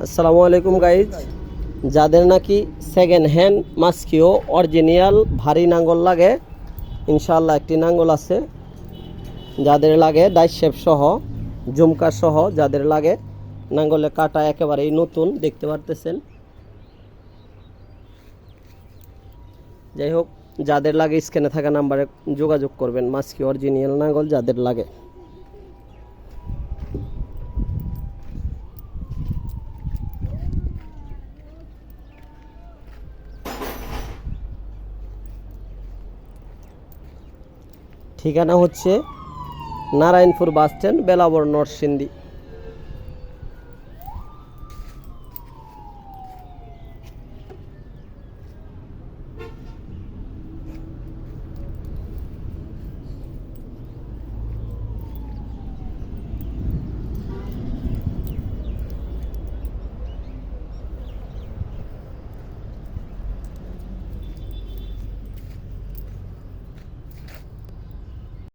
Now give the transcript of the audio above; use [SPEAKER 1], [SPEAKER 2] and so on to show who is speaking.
[SPEAKER 1] আসসালামু আলাইকুম গাইজ যাদের নাকি সেকেন্ড হ্যান্ড মাস্কিও অরিজিনাল ভারী নাঙ্গল লাগে ইনশাল্লাহ একটি নাঙ্গল আছে। যাদের লাগে ডাইশেপ সহ জুমকা সহ যাদের লাগে, নাঙ্গলের কাটা একেবারেই নতুন, দেখতে পারতেছেন। যাই হোক, যাদের লাগে স্ক্যানে থাকা নাম্বারে যোগাযোগ করবেন, মাস্কি অরিজিনাল নাঙ্গল যাদের লাগে। ঠিকানা হচ্ছে নারায়ণপুর বাস স্ট্যান্ড বেলাবর নরসিংদী।